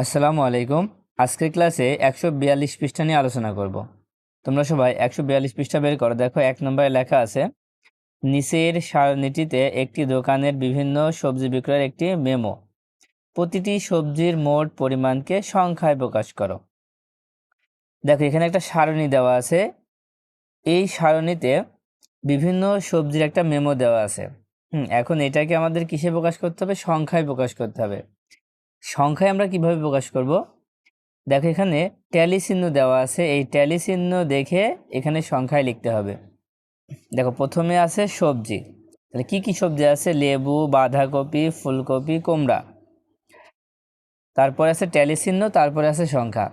আসসালামু আলাইকুম। আজকের ক্লাসে একশো বিয়াল্লিশ পৃষ্ঠা নিয়ে আলোচনা করব। তোমরা সবাই একশো বিয়াল্লিশ পৃষ্ঠা বের করো। দেখো, এক নম্বরে লেখা আছে, নিচের সারণীটিতে একটি দোকানের বিভিন্ন সবজি বিক্রয়ের একটি মেমো। প্রতিটি সবজির মোট পরিমাণকে সংখ্যায় প্রকাশ করো। দেখো, এখানে একটা সারণী দেওয়া আছে। এই সারণীতে বিভিন্ন সবজির একটা মেমো দেওয়া আছে। হুম, এখন এটাকে আমাদের কিসে প্রকাশ করতে হবে? সংখ্যায় প্রকাশ করতে হবে। সংখ্যায় আমরা কীভাবে প্রকাশ করব? দেখো এখানে ট্যালি চিহ্ন দেওয়া আছে। এই ট্যালি চিহ্ন দেখে এখানে সংখ্যায় লিখতে হবে। দেখো প্রথমে আছে সবজি। তাহলে কি কি সবজি আছে? লেবু, বাঁধাকপি, ফুলকপি, কুমড়া। তারপরে আছে ট্যালি চিহ্ন, তারপরে আছে সংখ্যা।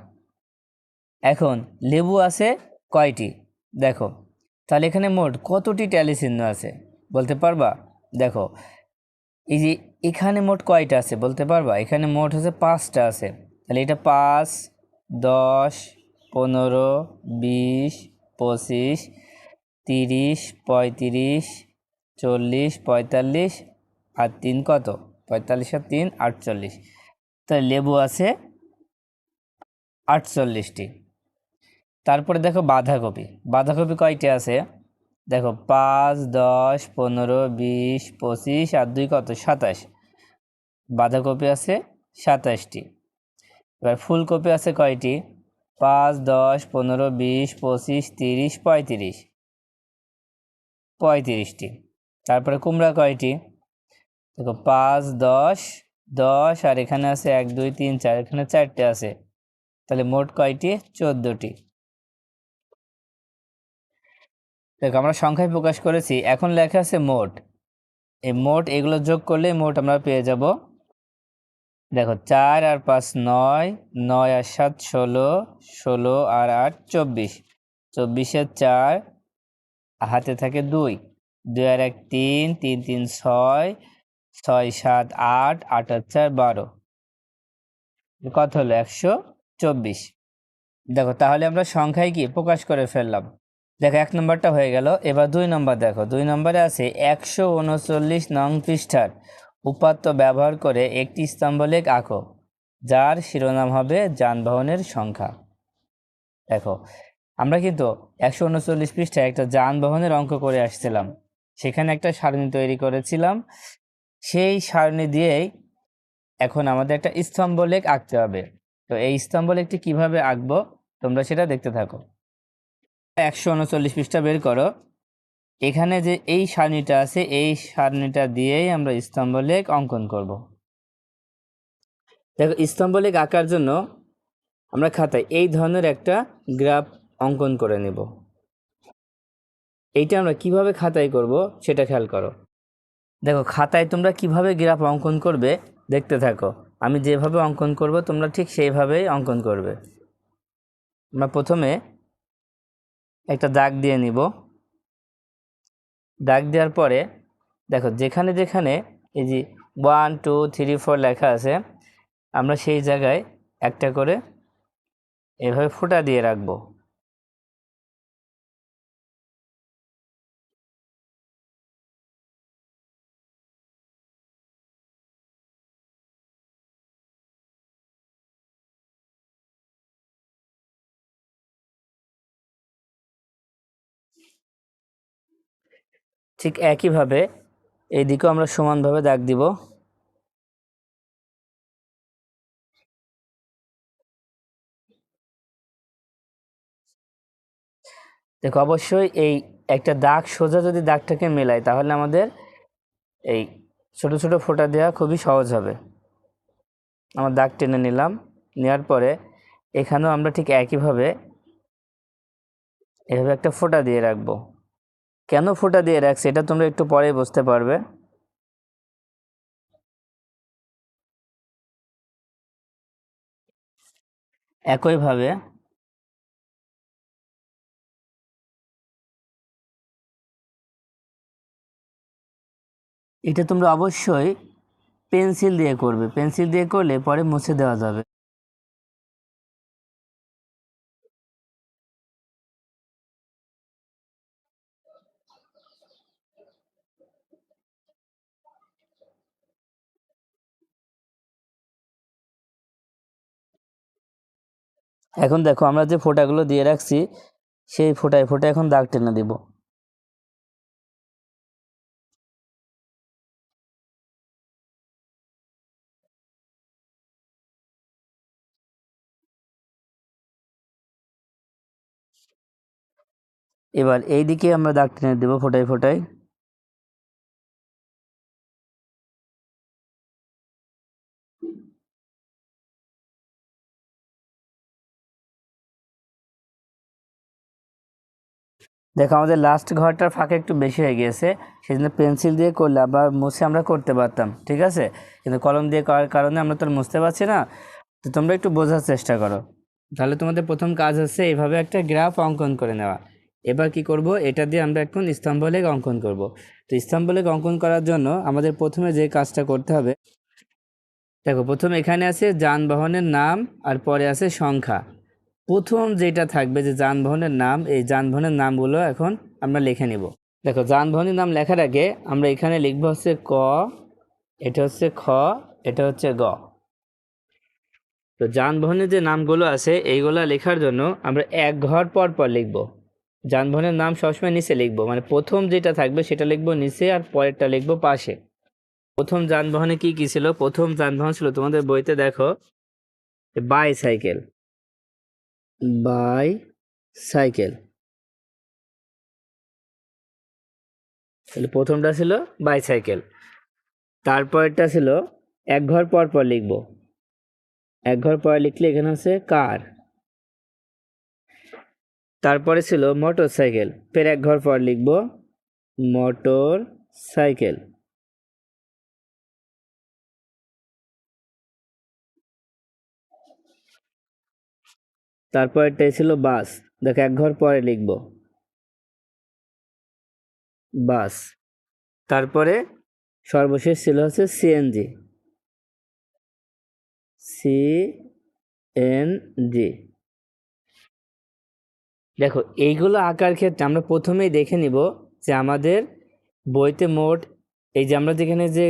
এখন লেবু আছে কয়টি? দেখো। তাহলে এখানে মোট কতটি ট্যালি চিহ্ন আছে? বলতে পারবা? দেখো এই যে এখানে মোট কয়টা আছে বলতে পারবা? এখানে মোট হচ্ছে পাঁচটা আছে। তাহলে এটা পাঁচ, দশ, পনেরো, বিশ, পঁচিশ, তিরিশ, পঁয়ত্রিশ, চল্লিশ, পঁয়তাল্লিশ, আর তিন কত? পঁয়তাল্লিশ আর তিন, আটচল্লিশ। তাহলে লেবু আছে আটচল্লিশটি। তারপরে দেখো বাঁধাকপি। বাঁধাকপি কয়টি আছে? দেখো, পাঁচ, দশ, পনেরো, বিশ, পঁচিশ, আর দুই কত? সাতাশ। বাঁধাকপি আছে সাতাশটি। এবার ফুলকপি আছে কয়টি? পাঁচ, দশ, পনেরো, বিশ, পঁচিশ, তিরিশ, পঁয়ত্রিশ। পঁয়ত্রিশটি। তারপরে কুমড়া কয়টি? দেখো, পাঁচ, দশ দশ, আর এখানে আছে এক, দুই, তিন, চার, এখানে চারটে আছে। তাহলে মোট কয়টি? চোদ্দোটি। দেখো, আমরা সংখ্যায় প্রকাশ করেছি, এখন লেখা আছে মোট। এই মোট এগুলো যোগ করলে মোট আমরা পেয়ে যাব। দেখো, চার আর পাঁচ নয় নয় আর সাত ষোলো ষোলো আর আট চব্বিশ। চব্বিশের চার, হাতে থাকে দুই। দুই আর এক তিন তিন তিন, ছয় ছয়, সাত, আট আট আর চার, বারো। কত হলো? একশো চব্বিশ। দেখো, তাহলে আমরা সংখ্যায় কি প্রকাশ করে ফেললাম? দেখো, এক নম্বরটা হয়ে গেল। এবার দুই নম্বর দেখো, দুই নম্বরে আছে একশো উনচল্লিশ নং পৃষ্ঠার উপাত্ত ব্যবহার করে একটি স্তম্ভলেখ আঁকো, যার শিরোনাম হবে যানবাহনের সংখ্যা। দেখো, আমরা কিন্তু একশো উনচল্লিশ পৃষ্ঠায় একটা যানবাহনের অঙ্ক করে আসছিলাম। সেখানে একটা সারণী তৈরি করেছিলাম। সেই সারণী দিয়েই এখন আমাদের একটা স্তম্ভলেখ আঁকতে হবে। তো এই স্তম্ভলেখটি কীভাবে আঁকবো, তোমরা সেটা দেখতে থাকো। একশো উনচল্লিশ পৃষ্ঠা বের করো। এখানে যে এই সারণীটা আছে, এই সারণিটা দিয়েই আমরা স্তম্ভলেখ অঙ্কন করব। দেখো স্তম্ভলেখ আঁকার জন্য আমরা খাতায় এই ধরনের একটা গ্রাফ অঙ্কন করে নেব। এইটা আমরা কীভাবে খাতায় করব সেটা খেয়াল করো। দেখো, খাতায় তোমরা কীভাবে গ্রাফ অঙ্কন করবে দেখতে থাকো। আমি যেভাবে অঙ্কন করব তোমরা ঠিক সেইভাবেই অঙ্কন করবে। আমরা প্রথমে একটা দাগ দিয়ে নিব। দাগ দেওয়ার পরে, দেখো, যেখানে যেখানে এই যে ওয়ান টু থ্রি ফোর লেখা আছে, আমরা সেই জায়গায় একটা করে এভাবে ফুটা দিয়ে রাখব। ঠিক একইভাবে এই দিকেও আমরা সমানভাবে দাগ দিব। দেখো, অবশ্যই এই একটা দাগ সোজা যদি দাগটাকে মেলাই তাহলে আমাদের এই ছোট ছোট ফোঁটা দেওয়া খুবই সহজ হবে। আমার দাগ টেনে নিলাম, নেওয়ার পরে এখানেও আমরা ঠিক একইভাবে, এভাবে একটা ফোঁটা দিয়ে রাখব। কেন ফোঁটা দিয়ে রাখছি? এটা তোমরা একটু পরে বুঝতে পারবে। একইভাবে এটা তোমরা অবশ্যই পেন্সিল দিয়ে করবে। পেন্সিল দিয়ে করলে পরে মুছে দেওয়া যাবে। এখন দেখো আমরা যে ফোঁটাগুলো দিয়ে রাখছি, সেই ফোঁটায় ফোঁটায় এখন দাগ টেনে দিব। এবার এই দিকে আমরা দাগ টেনে দেবো ফোঁটায় ফোঁটায়। দেখো, আমাদের লাস্ট ঘরটার ফাঁকা একটু বেশি হয়ে গিয়েছে। সেই জন্য পেন্সিল দিয়ে করলাম বা মুছে আমরা করতে পারতাম, ঠিক আছে? কিন্তু কলম দিয়ে করার কারণে আমরা তো মুছতে পারছি না। তো তোমরা একটু বোঝার চেষ্টা করো। তাহলে তোমাদের প্রথম কাজ হচ্ছে এইভাবে একটা গ্রাফ অঙ্কন করে নেওয়া। এবার কি করব? এটা দিয়ে আমরা এখন স্তম্ভলেখ অঙ্কন করব। তো স্তম্ভলেখ অঙ্কন করার জন্য আমাদের প্রথমে যে কাজটা করতে হবে, দেখো, প্রথম এখানে আছে যানবাহনের নাম আর পরে আছে সংখ্যা। প্রথম যেটা থাকবে যে যানবাহনের নাম, এই যানবাহনের নামগুলো এখন আমরা লিখে নিব। দেখো, যানবাহনের নাম লেখার আগে আমরা এখানে লিখব হচ্ছে ক, এটা হচ্ছে খ, এটা হচ্ছে গ। তো যানবাহনের যে নামগুলো আছে, এইগুলো লেখার জন্য আমরা এক ঘর পর পর লিখব। যানবাহনের নাম সবসময় নিচে লিখব মানে প্রথম যেটা থাকবে সেটা লিখব নিচে আর পরেরটা লিখব পাশে। প্রথম যানবাহনে কি কি ছিল? প্রথম যানবাহন ছিল তোমাদের বইতে দেখো বাইসাইকেল বাই সাইকেল। তাহলে প্রথমটা ছিল বাইসাইকেল তারপরটা ছিল এক ঘর পর পর লিখব। এক ঘর পর লিখলে এখানে হচ্ছে কার। তারপরে ছিল মোটর সাইকেল ফের এক ঘর পর লিখব মোটর সাইকেল তারপরেরটাই ছিল বাস। দেখো, এক ঘর পরে লিখব। বাস। তারপরে সর্বশেষ ছিল হচ্ছে সিএনজি সি এন জি দেখো, এইগুলো আঁকার ক্ষেত্রে আমরা প্রথমেই দেখে নিব যে আমাদের বইতে মোট, এই যে আমরা যেখানে যে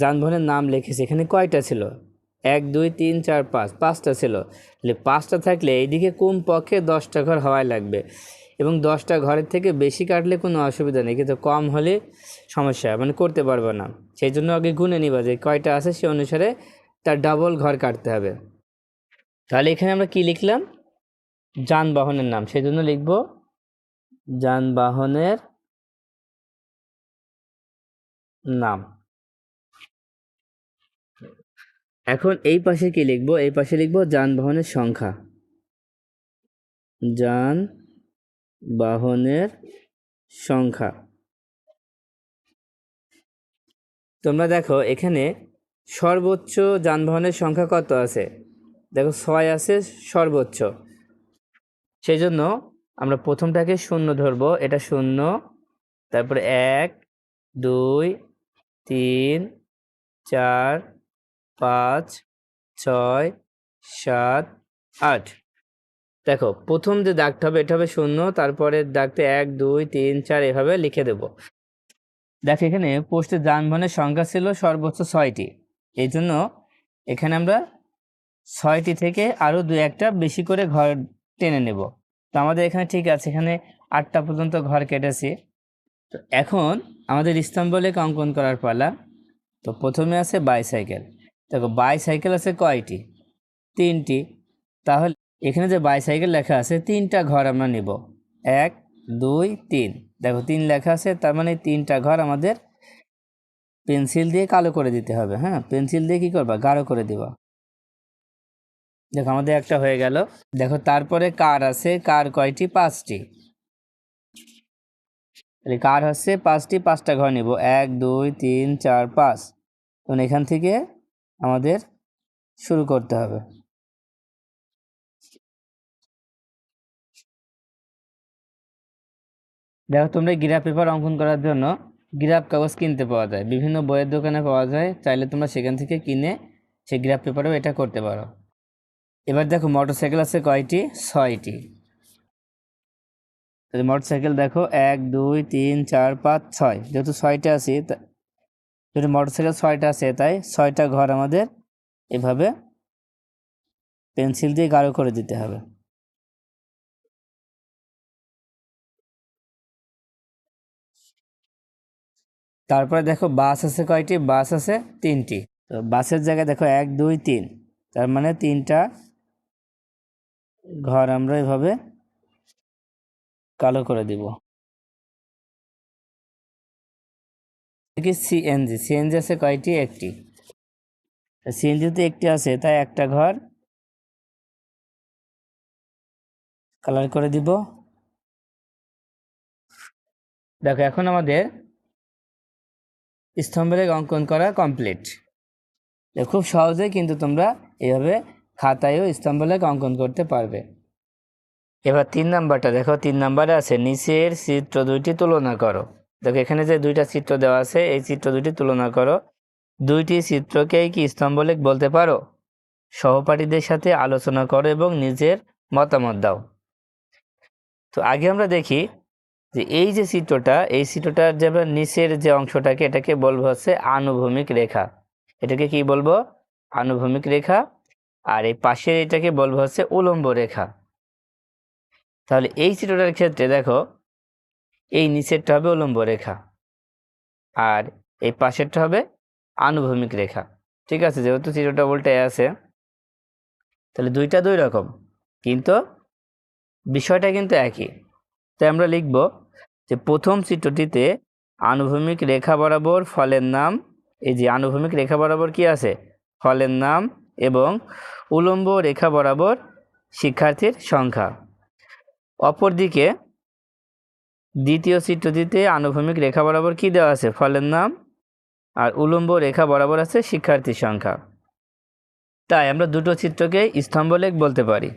যানবাহনের নাম লিখেছি, এখানে কয়টা ছিল? এক, দুই, তিন, চার, পাঁচ, পাঁচটা ছিল। তাহলে পাঁচটা থাকলে এইদিকে কোন পক্ষে দশটা ঘর হওয়াই লাগবে? এবং দশটা ঘরের থেকে বেশি কাটলে কোনো অসুবিধা নেই, কিন্তু কম হলে সমস্যা মানে করতে পারব না। সেই জন্য আগে গুনে নিবা যে কয়টা আছে সে অনুসারে তার ডাবল ঘর কাটতে হবে। তাহলে এখানে আমরা কি লিখলাম? যানবাহনের নাম। সেই জন্য লিখব যানবাহনের নাম। এখন এই পাশে কি লিখব? এই পাশে লিখব যানবাহনের সংখ্যা। যান বাহনের সংখ্যা। তোমরা দেখো, এখানে সর্বোচ্চ যানবাহনের সংখ্যা কত আছে? দেখো, ছয় আছে সর্বোচ্চ। সেই জন্য আমরা প্রথমটাকে শূন্য ধরবো। এটা শূন্য, তারপরে এক, দুই, তিন, চার পাঁচ, ছয়, সাত, আট। দেখো, প্রথম যে দাগটা হবে, এটা হবে শূন্য, তারপরে দাগটা এক, দুই, তিন, চার, এভাবে লিখে দেব। দেখো, এখানে পোস্টের যানবাহনের সংখ্যা ছিল সর্বোচ্চ ছয়টি। এই জন্য এখানে আমরা ছয়টি থেকে আরও দু একটা বেশি করে ঘর টেনে নেব। তো আমাদের এখানে ঠিক আছে, এখানে আটটা পর্যন্ত ঘর কেটেছি। তো এখন আমাদের স্তম্ভলেখ অঙ্কন করার পালা। তো প্রথমে আছে বাইসাইকেল দেখো বাইসাইকেল আছে কয়টি? তিনটি। তাহলে এখানে যে বাইসাইকেল লেখা আছে, তিনটা ঘর আমরা নিব। এক, দুই, তিন। দেখো তিন লেখা আছে, তার মানে তিনটা ঘর আমাদের পেন্সিল দিয়ে কালো করে দিতে হবে হ্যাঁ? পেন্সিল দিয়ে কী করবা? গাঢ় করে দিবা। দেখো আমাদের একটা হয়ে গেল। দেখো তারপরে কার আছে? কার কয়টি? পাঁচটি। তাহলে কার হচ্ছে? পাঁচটি, পাঁচটা ঘর নিব। এক, দুই, তিন, চার, পাঁচ। তখন এখান থেকে আমাদের শুরু করতে হবে। দেখো তোমরা গ্রাফ পেপার অঙ্কন করার জন্য গ্রাফ কাগজ কিনতে পাওয়া যায়। বিভিন্ন বইয়ের দোকানে পাওয়া যায়। চাইলে তোমরা সেখান থেকে কিনে সেই গ্রাফ পেপারেও এটা করতে পারো। এবার দেখো মোটরসাইকেল আছে কয়টি? ছয়টি। মোটরসাইকেল দেখো এক, দুই, তিন, চার, পাঁচ, ছয়। যেহেতু ছয়টা আছে যদি মোটরসাইকেল ছয়টা আছে, তাই ছয়টা ঘর আমাদের এভাবে পেন্সিল দিয়ে গাঢ় করে দিতে হবে। তারপরে দেখো বাস আছে কয়টি? বাস আছে তিনটি। তো বাসের জায়গায় দেখো এক, দুই, তিন। তার মানে তিনটা ঘর আমরা এভাবে কালো করে দিব। কি সিএনজি সিএনজি আছে কয়টি? একটি। সিএনজিতে একটি আছে তাই একটা ঘর। কালার করে দিব। দেখো, এখন আমাদের স্তম্ভের অঙ্কন করা কমপ্লিট খুব সহজে কিন্তু তোমরা এইভাবে খাতায়ও স্তম্ভলেখ অঙ্কন করতে পারবে। এবার তিন নাম্বারটা, দেখো, তিন নাম্বারে আছে, নিচের চিত্র দুইটি তুলনা করো। দেখো, এখানে যে দুইটা চিত্র দেওয়া আছে, এই চিত্র দুটি তুলনা করো। দুইটি চিত্রকেই কি স্তম্ভলেখ বলতে পারো? সহপাঠীদের সাথে আলোচনা করো এবং নিজের মতামত দাও। তো আগে আমরা দেখি যে এই যে চিত্রটা, এই চিত্রটার যে আমরা নিচের যে অংশটাকে, এটাকে বলব হচ্ছে আনুভূমিক রেখা। এটাকে কি বলব? আনুভূমিক রেখা। আর এই পাশের এটাকে বলব হচ্ছে উলম্ব রেখা। তাহলে এই চিত্রটার ক্ষেত্রে দেখো এই নিচেরটা হবে উলম্ব রেখা। আর এই পাশেরটা হবে আনুভূমিক রেখা। ঠিক আছে, যেহেতু চিত্রটা উল্টে আছে, তাহলে দুইটা দুই রকম। কিন্তু বিষয়টা কিন্তু একই। তাই আমরা লিখব যে প্রথম চিত্রটিতে আনুভূমিক রেখা বরাবর ফলের নাম, এই যে আনুভূমিক রেখা বরাবর কি আছে? ফলের নাম এবং উলম্ব রেখা বরাবর শিক্ষার্থীর সংখ্যা। অপরদিকে দ্বিতীয় চিত্রটিতে আনুভূমিক রেখা বরাবর কি দেওয়া আছে? ফলের নাম আর উলম্ব রেখা বরাবর আছে শিক্ষার্থীর সংখ্যা। তাই আমরা দুটো চিত্রকে স্তম্ভলেখ বলতে পারি।